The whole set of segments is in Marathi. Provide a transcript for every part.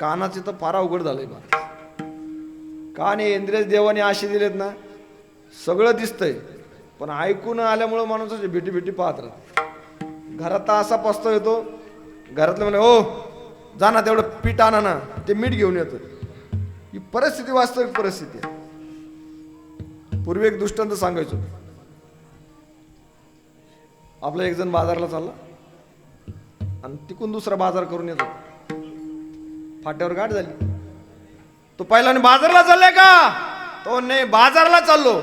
कानाचे तर फार अवघड झालंय मला कान हे इंद्रिय देवाने असे दिलेत ना सगळं दिसतंय. पण ऐकून आल्यामुळं माणूस भेटी भेटी पाहत राहते. घरात तर असा पस्ताव येतो घरातलं म्हणे हो जा ना तेवढं पीठ आणा ना ते मीठ घेऊन येतं. ही परिस्थिती वास्तविक परिस्थिती आहे. पूर्वी एक दृष्टांत सांगायचो. आपला एक जण बाजारला चालला. आणि तिकून दुसरा बाजार करून येतो फाट्यावर गाठ झाली. तो पहिला बाजारला चाललाय का? तो नाही बाजारला चाललो.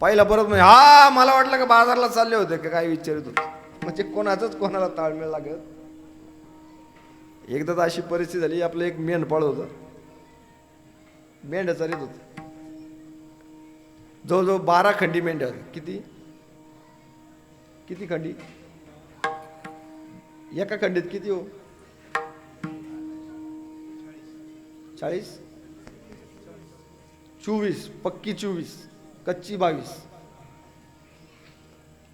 पहिला परत म्हणजे हा मला वाटलं का बाजारला चालले होते का? काय विचारित होते म्हणजे कोणाचंच कोणाला ताळमेळ लागत. एकदा तर अशी परिस्थिती झाली आपलं एक मेंढपाळ होतं. मेंढ्या चालित होत. जवळजवळ बारा खंडी मेंढ्या होत्या. किती? किती खंडी? एका खंडीत किती हो? चाळीस. चोवीस पक्की चोवीस कच्ची बावीस.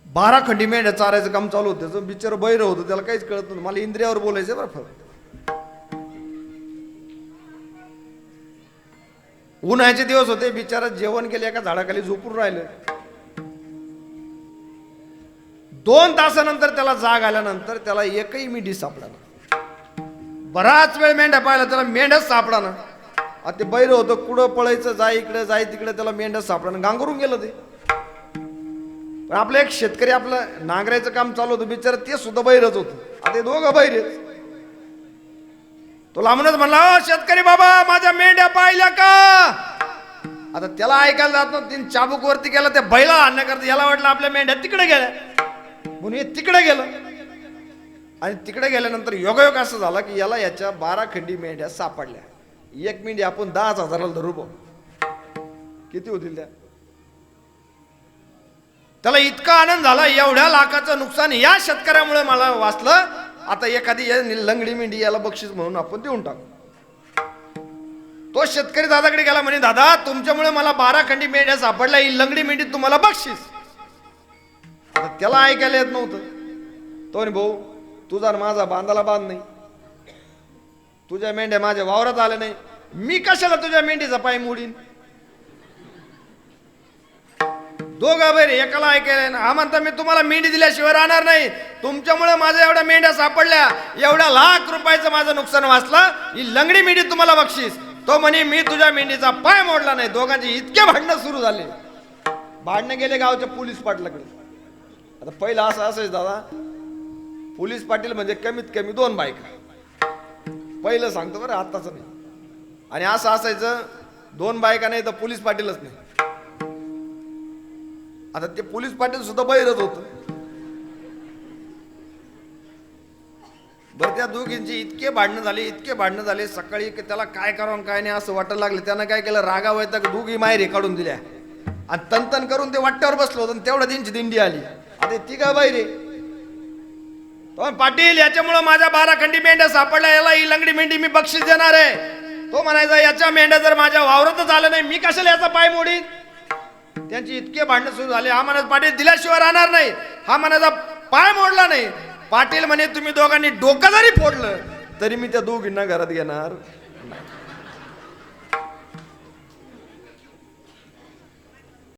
बारा खंडी मेंढ्या चारायचं काम चालू होतं. त्याचं बिचार बैर होतं. त्याला काहीच कळत नव्हतं. मला इंद्रियावर बोलायचं बरं फक्त उन्हाळ्याचे दिवस होते. बिचारा जेवण केले एका झाडाखाली झोपून राहिलं. दोन तासानंतर त्याला जाग आल्यानंतर त्याला एकही मिठी सापडा बराच वेळ मेंढ्या पाहिला त्याला मेंढ्याच सापडा ना आता ते बैर होतं कुठं पळायचं जाय इकडे जाय तिकडे त्याला मेंढ्याच सापडा ना गांगरून गेलं ते. पण आपलं एक शेतकरी आपलं नांगरायचं काम चालू होतं बिचारा ते सुद्धा बैरच होतं. आता हे दोघं बैर तो लांबूनच म्हणला शेतकरी बाबा माझ्या मेंढ्या पाहिल्या का? आता त्याला ऐकायला जात नव्हतं. तीन चाबूक वरती गेला त्या बैला आणण्याकरता याला वाटलं आपल्या मेंढ्या तिकडे गेल्या. म्हणून हे तिकडे गेलं. आणि तिकडे गेल्यानंतर योगायोग असं झाला की याला याच्या बारा खंडी मेंढ्या सापडल्या. एक मेंढी आपण दहाच हजाराला धरू बघ. किती होतील त्या? त्याला इतका आनंद झाला एवढ्या लाखाचं नुकसान या शेतकऱ्यामुळे मला वाचलं. आता एखादी या लंगडी मेंढी याला बक्षीस म्हणून आपण देऊन टाकू. तो शेतकरी दादाकडे गेला म्हणे दादा तुमच्यामुळे मला बारा खंडी मेंढ्या सापडल्या ही लंगडी मेंढी तुम्हाला बक्षीस. आता त्याला ऐकायला येत नव्हतं. तो भाऊ तुझा आणि माझा बांधाला बांध नाही तुझ्या मेंढ्या माझ्या वावरात आल्या नाही मी कशाला तुझ्या मेंढीचा पाय मोडीन? दोघा बैर एकाला ऐकायला ना हा म्हणता मी तुम्हाला मेंढी दिल्याशिवाय राहणार नाही. तुमच्यामुळे माझ्या एवढ्या मेंढ्या सापडल्या. एवढ्या लाख रुपयाचं माझं नुकसान वाचलं. ही लंगडी मेंढी तुम्हाला बक्षीस. तो म्हणे मी तुझ्या मेंढीचा पाय मोडला नाही. दोघांची इतके भांडणं सुरू झाले. भांडणं गेले गावच्या पोलीस पाटलाकडे. आता पहिलं असं असायचं दादा पोलीस पाटील म्हणजे कमीत कमी दोन बायका. पहिलं सांगतो बरं आत्ताच नाही. आणि असं असायचं दोन बायका नाही तर पोलीस पाटीलच नाही. आता ते पोलीस पाटील सुद्धा बहिरत होत. बरं त्या दोघींची इतके भांडणं झाले इतके भांडणं झाले सकाळी त्याला काय करावं काय नाही असं वाटायला लागलं. त्यानं काय केलं रागा तर दोघी मायरी काढून दिल्या. आणि तनतन करून ते वाट्यावर बसलो होतं आणि तेवढ्या त्यांची दिंडी आली. आता ती का बाहेर तो पाटील याच्यामुळं माझ्या बारा खंडी मेंढ्या सापडल्या याला ही लंगडी मेंढी मी बक्षीस देणार आहे. तो म्हणायचा याच्या मेंढ्या जर माझ्या वावरातच आलं नाही मी कशाला याचा पाय मोडीन? त्यांची इतके भांडणं सुरू झाले. हा म्हणायचा पाटील दिल्याशिवाय राहणार नाही. हा म्हणायचा पाय मोडला नाही. पाटील म्हणे तुम्ही दोघांनी डोकं जरी फोडलं तरी मी त्या दोघींना घरात घेणार.